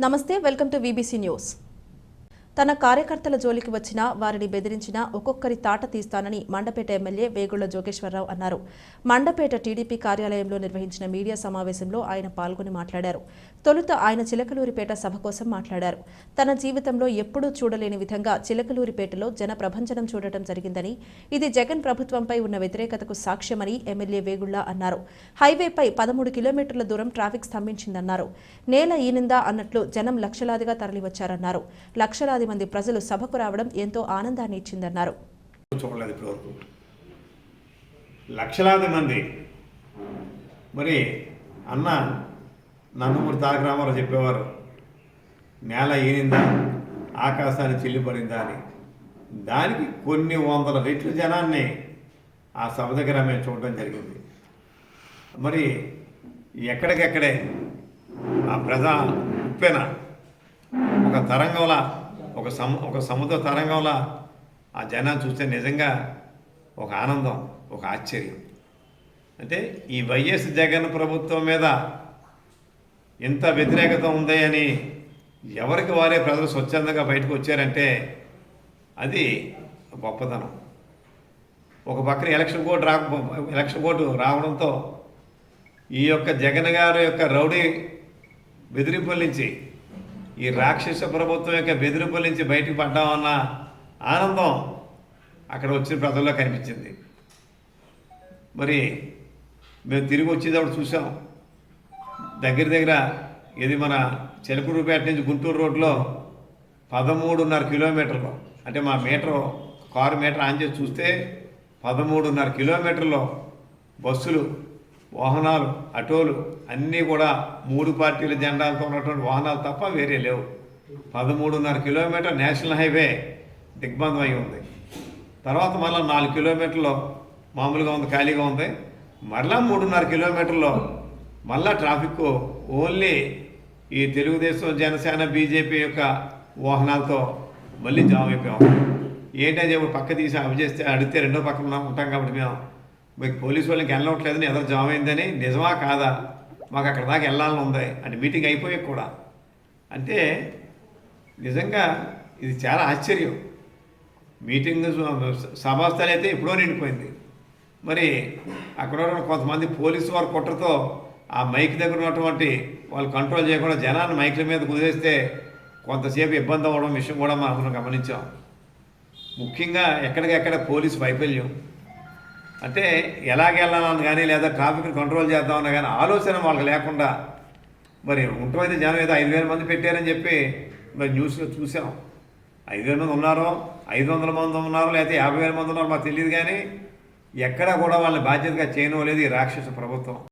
నమస్తే welcome to VBC news తన కార్యకర్తల జోలికి వచ్చినా వారిని బెదిరించినా ఒక్కొక్కరి తాట తీస్తానని మండపేట ఎమ్మెల్యే వేగుళ్ళ జోగేశ్వరరావు అన్నారు. మండపేట టీడీపీ కార్యాలయంలో నిర్వహించిన మీడియా సమావేశంలో ఆయన పాల్గొని మాట్లాడారు. తొలుత ఆయన చిలకలూరిపేట సభ కోసం మాట్లాడారు. తన జీవితంలో ఎప్పుడూ చూడలేని విధంగా చిలకలూరిపేటలో జన చూడటం జరిగిందని ఇది జగన్ ప్రభుత్వంపై ఉన్న వ్యతిరేకతకు సాక్ష్యమని ఎమ్మెల్యే వేగుళ్ళ అన్నారు. హైవేపై పదమూడు కిలోమీటర్ల దూరం ట్రాఫిక్ స్తంభించిందన్నారు. నేల ఈనిందా అన్నట్లు జనం లక్షలాదిగా తరలివచ్చారన్నారు. లక్షలాది మంది ప్రజలు సభకు రావడం ఎంతో ఆనందాన్ని ఇచ్చిందన్నారు. చూడలేదు ఇప్పటివరకు. లక్షలాది మంది. మరి అన్న నందమూరి తారక రామారావు చెప్పేవారు నేల ఈనిందా ఆకాశాన్ని చెల్లిపడిందా? అని. దానికి కొన్ని వందల రెట్లు జనాన్ని ఆ సభ దగ్గర మేము చూడడం జరిగింది. మరి ఎక్కడికెక్కడే ఆ ప్రజా ఉప్పెన ఒక తరంగంలా ఒక సమ ఒక సముద్ర తరంగంలా ఆ జనాన్ని చూస్తే నిజంగా ఒక ఆనందం ఒక ఆశ్చర్యం. అంటే ఈ వైఎస్ జగన్ ప్రభుత్వం మీద ఎంత వ్యతిరేకత ఉంది అని ఎవరికి వారే ప్రజలు స్వచ్ఛందంగా బయటకు వచ్చారంటే అది గొప్పతనం. ఒక పక్కన ఎలక్షన్ కోడ్ రా ఎలక్షన్ కోడ్ రావడంతో ఈ యొక్క జగన్ గారి యొక్క రౌడీ బెదిరింపుల నుంచి ఈ రాక్షస ప్రభుత్వం యొక్క బెదిరింపుల నుంచి బయటకు పడ్డామన్న ఆనందం అక్కడ వచ్చిన ప్రజల్లో కనిపించింది. మరి మేము తిరిగి వచ్చేటప్పుడు చూసాం దగ్గర దగ్గర ఇది మన చిలకూరుపేట నుంచి గుంటూరు రోడ్లో పదమూడున్నర కిలోమీటర్లు అంటే మా మీటర్ కారు మీటర్ ఆన్ చేసి చూస్తే పదమూడున్నర కిలోమీటర్లో బస్సులు వాహనాలు ఆటోలు అన్నీ కూడా మూడు పార్టీల జెండాలతో ఉన్నటువంటి వాహనాలు తప్ప వేరే లేవు. పదమూడున్నర కిలోమీటర్ నేషనల్ హైవే దిగ్బంధం అయి ఉంది. తర్వాత మళ్ళీ నాలుగు కిలోమీటర్లు మామూలుగా ఉంది ఖాళీగా ఉంది. మరలా మూడున్నర కిలోమీటర్లో మళ్ళా ట్రాఫిక్ ఓన్లీ ఈ తెలుగుదేశం జనసేన బీజేపీ యొక్క వాహనాలతో మళ్ళీ జామ్ అయిపోయాం. ఏంటని చెప్పి పక్క తీసి అవి చేస్తే అడిగితే రెండో పక్కన ఉంటాం కాబట్టి మేము. మీకు పోలీసు వాళ్ళకి వెళ్ళవట్లేదని ఎదురు జామ్ అయిందని నిజమా కాదా? మాకు అక్కడ దాకా వెళ్ళాలని ఉంది. అంటే మీటింగ్ అయిపోయే కూడా. అంటే నిజంగా ఇది చాలా ఆశ్చర్యం. మీటింగ్ సభాస్థలి అయితే ఎప్పుడో నిండిపోయింది. మరి అక్కడ కొంతమంది పోలీసు వారి కుట్రతో ఆ మైక్ దగ్గర ఉన్నటువంటి వాళ్ళు కంట్రోల్ చేయకుండా జనాన్ని మైక్ల మీద కుదిరేస్తే కొంతసేపు ఇబ్బంది అవ్వడం విషయం కూడా మనం గమనించాం. ముఖ్యంగా ఎక్కడికెక్కడ పోలీసు వైఫల్యం. అంటే ఎలాగెళ్ళాలని కానీ లేదా ట్రాఫిక్ని కంట్రోల్ చేద్దామన్నా కానీ ఆలోచన వాళ్ళకి లేకుండా మరి ఉంటమైతే జనం ఏదో ఐదు వేల మంది పెట్టారని చెప్పి మరి న్యూస్లో చూసాం. ఐదు వేల మంది ఉన్నారో ఐదు వందల మంది ఉన్నారో లేకపోతే యాభై వేల మంది ఉన్నారో మాకు తెలియదు కానీ ఎక్కడా కూడా వాళ్ళని బాధ్యతగా చేయడం లేదు ఈ రాక్షస ప్రభుత్వం.